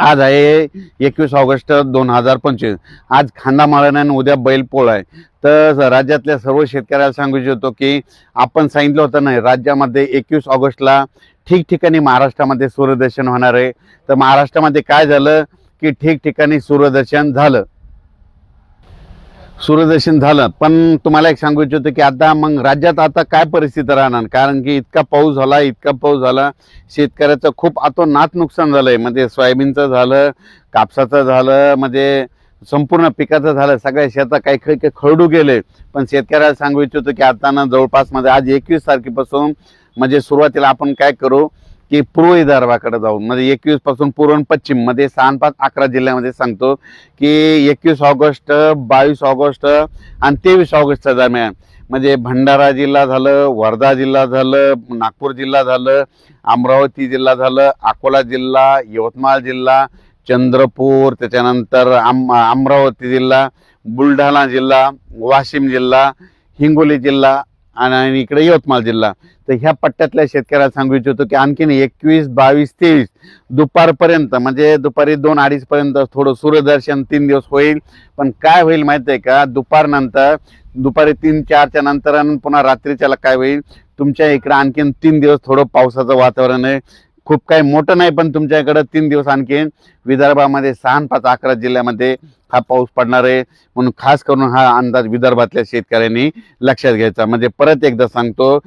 आज आहे एकवीस ऑगस्ट दोन हजार पंचवीस. आज खांदा माळण आणि उद्या बैलपोळ आहे. तर राज्यातल्या सर्व शेतकऱ्याला सांगू इच्छितो की आपण सांगितलं होतं नाही राज्यामध्ये एकवीस ऑगस्टला ठिकठिकाणी महाराष्ट्रामध्ये सूर्यदर्शन होणार आहे. तर महाराष्ट्रामध्ये काय झालं की ठिकठिकाणी सूर्यदर्शन झालं. सूर्यदर्शन झालं. पण तुम्हाला एक सांगू इच्छितो की आता मग राज्यात आता काय परिस्थिती राहणार? कारण की इतका पाऊस झाला इतका पाऊस झाला. शेतकऱ्याचं खूप अतोनात नुकसान झालंय. म्हणजे सोयाबीनचं झालं कापसाचं झालं म्हणजे संपूर्ण पिकाचं झालं. सगळ्या शेतात काही काही काही खरडू गेले. पण शेतकऱ्याला सांगू इच्छितो की आता ना जवळपास म्हणजे आज एकवीस तारखेपासून म्हणजे सुरुवातीला आपण काय करू? की पूर्व विदर्भाकडे जाऊन. म्हणजे एकवीसपासून पूर्व आणि पश्चिम. मध्ये सहा पाच अकरा जिल्ह्यामध्ये सांगतो की एकवीस ऑगस्ट बावीस ऑगस्ट आणि तेवीस ऑगस्टच्या दरम्यान. म्हणजे भंडारा जिल्हा झालं वर्धा जिल्हा झालं नागपूर जिल्हा झालं अमरावती जिल्हा झालं अकोला जिल्हा यवतमाळ जिल्हा चंद्रपूर त्याच्यानंतर आम अमरावती जिल्हा बुलढाणा जिल्हा वाशिम जिल्हा हिंगोली जिल्हा आणि इकडे यवतमाळ जिल्हा. तर ह्या पट्ट्यातल्या शेतकऱ्याला सांगू इच्छितो की आणखीन एकवीस बावीस तेवीस दुपारपर्यंत म्हणजे दुपारी दोन अडीचपर्यंत थोडं सूर्यदर्शन तीन दिवस होईल. पण काय होईल माहिती आहे का? दुपारनंतर दुपारी तीन चारच्या नंतर आणि पुन्हा रात्रीच्याला काय होईल? तुमच्या इकडं आणखीन तीन दिवस थोडं पावसाचं वातावरण आहे. खूप काही मोठं नाही पण तुमच्याकडं तीन दिवस आणखीन विदर्भामध्ये सहा पाच अकरा जिल्ह्यामध्ये हा पाऊस पडणार आहे. म्हणून खास करून हा अंदाज विदर्भातल्या शेतकऱ्यांनी लक्षात घ्यायचा. म्हणजे परत एकदा सांगतो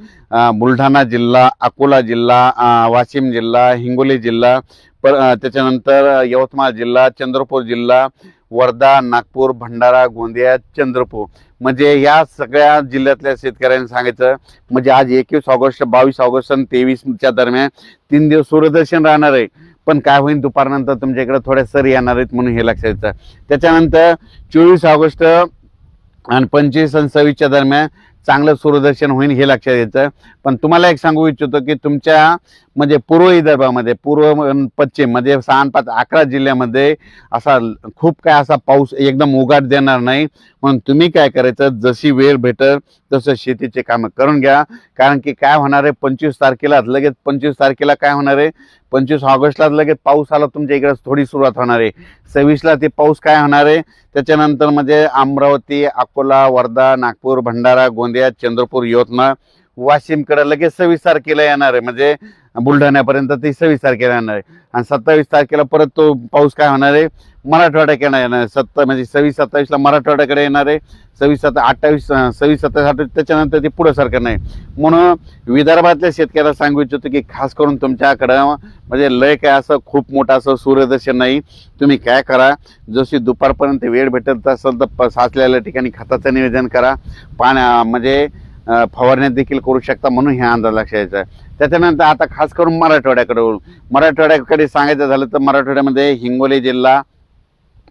बुलढाणा जिल्हा अकोला जिल्हा वाशिम जिल्हा हिंगोली जिल्हा पर त्याच्यानंतर यवतमाळ जिल्हा चंद्रपूर जिल्हा वर्धा नागपूर भंडारा गोंदिया चंद्रपूर. म्हणजे या सगळ्या जिल्ह्यातल्या शेतकऱ्यांनी सांगायचं म्हणजे आज एकवीस ऑगस्ट बावीस ऑगस्ट आणि तेवीसच्या दरम्यान तीन दिवस सूर्यदर्शन राहणार आहे. पण काय होईल दुपारनंतर तुमच्याकडे थोड्या सरी येणार आहेत म्हणून हे लक्षात येतं. त्याच्यानंतर चोवीस ऑगस्ट आणि पंचवीस आणि सव्वीसच्या दरम्यान चांगलं सूर्यदर्शन होईल हे लक्षात येतं. पण तुम्हाला एक सांगू इच्छितो की तुमच्या म्हणजे पूर्व विदर्भामध्ये पूर्व पश्चिम म्हणजे सहा पाच अकरा जिल्ह्यामध्ये असा खूप काय असा पाऊस एकदम उघाट देणार नाही. म्हणून तुम्ही काय करायचं जशी वेळ भेटल तसं शेतीचे कामं करून घ्या. कारण की काय होणार आहे पंचवीस तारखेला लगेच पंचवीस तारखेला काय होणार आहे पंचवीस ऑगस्टला लगेच पाऊस आला तुमच्या इकडे थोडी सुरुवात होणार आहे. सव्वीसला ते पाऊस काय होणार आहे त्याच्यानंतर म्हणजे अमरावती अकोला वर्धा नागपूर भंडारा गोंदिया चंद्रपूर यवतमाळ वाशिमकडे लगेच सव्वीस तारखेला येणार आहे. म्हणजे बुलढाण्यापर्यंत ती सव्वीस तारखेला येणार आहे. आणि सत्तावीस तारखेला परत तो पाऊस काय होणार आहे? मराठवाड्याकडे येणार आहे. सत्ता म्हणजे सव्वीस सत्तावीसला मराठवाड्याकडे येणार आहे. सव्वीस सत्ता अठ्ठावीस सव्वीस सत्तावीस अठ्ठावीस त्याच्यानंतर ते पुढं सरकार नाही. म्हणून विदर्भातल्या शेतकऱ्याला सांगू इच्छितो की खास करून तुमच्याकडं म्हणजे लय काय असं खूप मोठं असं सूर्यदर्शन नाही. तुम्ही काय करा? जशी दुपारपर्यंत वेळ भेटत असेल तर साचलेल्या ठिकाणी खताचं नियोजन करा. पाण्या म्हणजे फवारण्या देखील करू शकता म्हणून हे अंदाज लक्षात यायचा आहे त्याच्यानंतर आता खास करून मराठवाड्याकडे मराठवाड्याकडे सांगायचं झालं तर मराठवाड्यामध्ये हिंगोली जिल्हा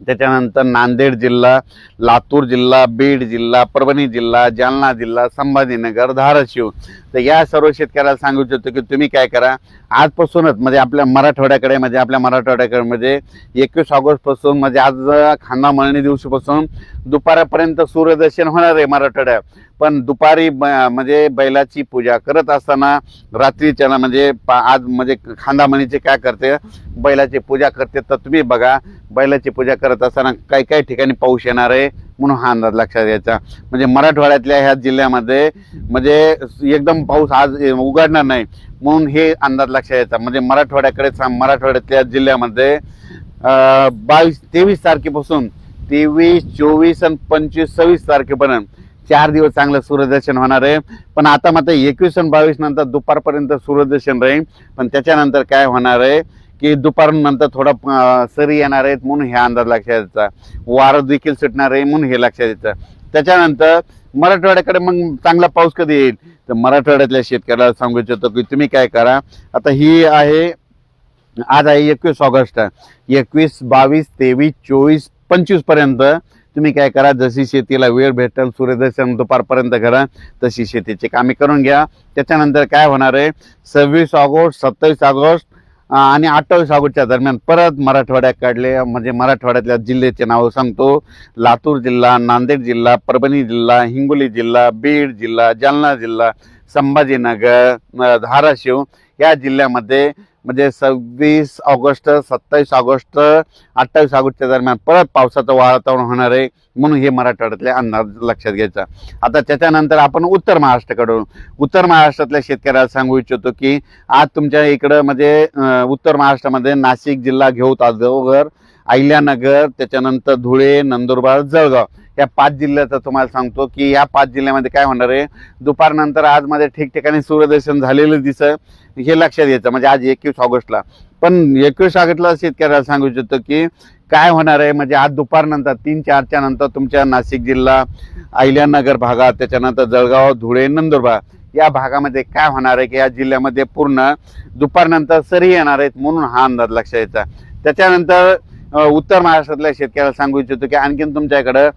त्याच्यानंतर नांदेड जिल्हा लातूर जिल्हा बीड जिल्हा परभणी जिल्हा जालना जिल्हा संभाजीनगर धाराशिव तर या सर्व शेतकऱ्याला सांगू इच्छितो की तुम्ही काय करा. आजपासूनच म्हणजे आपल्या मराठवाड्याकडे म्हणजे आपल्या मराठवाड्याकडे म्हणजे एकवीस ऑगस्टपासून म्हणजे आज खांदा मळणी दिवशीपासून दुपारपर्यंत सूर्यदर्शन होणार आहे मराठवाड्यात. पण दुपारी ब- म्हणजे बैलाची पूजा करत असताना रात्रीच्या म्हणजे पा- आज म्हणजे खांदामणीचे काय करते बैलाची पूजा करते. तर तुम्ही बघा बैलाची पूजा करत असताना काही काही ठिकाणी पाऊस येणार आहे? म्हणून हा अंदाज लक्षात घ्यायचा. म्हणजे मराठवाड्यातल्या ह्या जिल्ह्यामध्ये म्हणजे एकदम पाऊस आज उघडणार नाही म्हणून हे अंदाज लक्षात घ्यायचा. म्हणजे मराठवाड्याकडे मराठवाड्यातल्या जिल्ह्यामध्ये बावीस तेवीस तारखेपासून तेवीस चोवीस आणि पंचवीस सव्वीस तारखेपर्यंत चार दिवस चांगलं सूर्यदर्शन होणार आहे. पण आता मात्र एकवीस आणि बावीस नंतर दुपारपर्यंत सूर्यदर्शन राहील. पण त्याच्यानंतर काय होणार आहे? की दुपारनंतर थोडा सरी येणार आहेत म्हणून हे अंदाज लक्षात यायचा. वारं देखील सुटणार आहे म्हणून हे लक्षात द्यायचं त्याच्यानंतर मराठवाड्याकडे मग चांगला पाऊस कधी येईल? तर मराठवाड्यातल्या शेतकऱ्याला सांगू इच्छितो की तुम्ही काय करा. आता ही आहे आज आहे एकवीस ऑगस्ट. एकवीस बावीस तेवीस चोवीस पंचवीसपर्यंत तुम्ही काय करा. जशी शेतीला वेळ भेटेल सूर्यदर्शन दुपारपर्यंत करा. तशी शेतीची कामे करून घ्या. त्याच्यानंतर काय होणार आहे? सव्वीस ऑगस्ट सत्तावीस ऑगस्ट आणि अठ्ठावीस ऑगस्टच्या दरम्यान परत मराठवाड्याकडले म्हणजे मराठवाड्यातल्या जिल्ह्याचे नावं सांगतो. लातूर जिल्हा नांदेड जिल्हा परभणी जिल्हा हिंगोली जिल्हा बीड जिल्हा जालना जिल्हा संभाजीनगर धाराशिव या जिल्ह्यामध्ये म्हणजे सव्वीस ऑगस्ट सत्तावीस ऑगस्ट अठ्ठावीस ऑगस्टच्या दरम्यान परत पावसाचं वातावरण होणार आहे म्हणून हे मराठवाड्यातले अंदाज लक्षात घ्यायचा. आता त्याच्यानंतर आपण उत्तर महाराष्ट्राकडून उत्तर महाराष्ट्रातल्या शेतकऱ्याला सांगू इच्छितो की आज तुमच्या इकडं म्हणजे उत्तर महाराष्ट्रामध्ये नाशिक जिल्हा घेऊ ताजोगर अहिल्यानगर त्याच्यानंतर धुळे नंदुरबार जळगाव या पाच जिल्ह्याचं तुम्हाला सांगतो की या पाच जिल्ह्यामध्ये काय होणार आहे? दुपारनंतर आजमध्ये ठिकठिकाणी सूर्यदर्शन झालेलं दिसं हे लक्षात घ्यायचं म्हणजे आज एकवीस ऑगस्टला. पण एकवीस ऑगस्टला शेतकऱ्याला सांगू इच्छितो की काय होणार आहे? म्हणजे आज दुपारनंतर तीन चारच्या नंतर तुमच्या नाशिक जिल्हा अहिल्यानगर भागात त्याच्यानंतर जळगाव धुळे नंदुरबार या भागामध्ये काय होणार आहे की या जिल्ह्यामध्ये पूर्ण दुपारनंतर सरी येणार आहेत म्हणून हा अंदाज लक्षात यायचा. त्याच्यानंतर उत्तर महाराष्ट्रातल्या शेतकऱ्याला सांगू इच्छितो की आणखीन तुमच्याकडं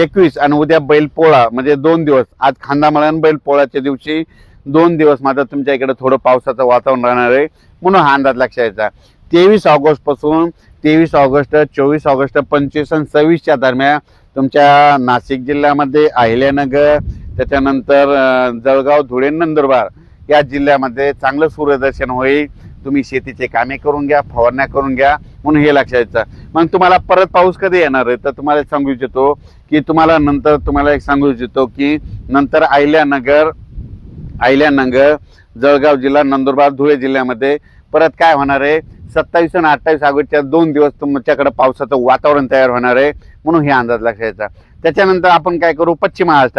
एकवीस आणि उद्या बैलपोळा म्हणजे दोन दिवस. आज खांदामळा आणि बैलपोळाच्या दिवशी दोन दिवस मात्र तुमच्या इकडे थोडं पावसाचं वातावरण राहणार आहे. म्हणून हा अंदाज लक्षात यायचा तेवीस ऑगस्टपासून तेवीस ऑगस्ट चोवीस ऑगस्ट पंचवीस आणि सव्वीसच्या दरम्यान तुमच्या नाशिक जिल्ह्यामध्ये अहिल्यानगर त्याच्यानंतर जळगाव धुळे नंदुरबार या जिल्ह्यामध्ये चांगलं सूर्यदर्शन होईल. तुम्ही शेतीचे कामे करून घ्या फवारण्या करून घ्या म्हणून हे लक्षात यायचं मग तुम्हाला परत पाऊस कधी येणार आहे? तर तुम्हाला सांगू इच्छितो की तुम्हाला नंतर तुम्हाला एक सांगू इच्छितो की नंतर आयल्यानगर आयल्यानगर जळगाव जिल्हा नंदुरबार धुळे जिल्ह्यामध्ये परत काय होणार आहे? सत्तावीस आणि अठ्ठावीस ऑगस्टच्या दोन दिवस तुमच्याकडे पावसाचं वातावरण तयार होणार आहे म्हणून हे अंदाज लक्षात यायचा त्याच्यानंतर आपण काय करू? पश्चिम महाराष्ट्र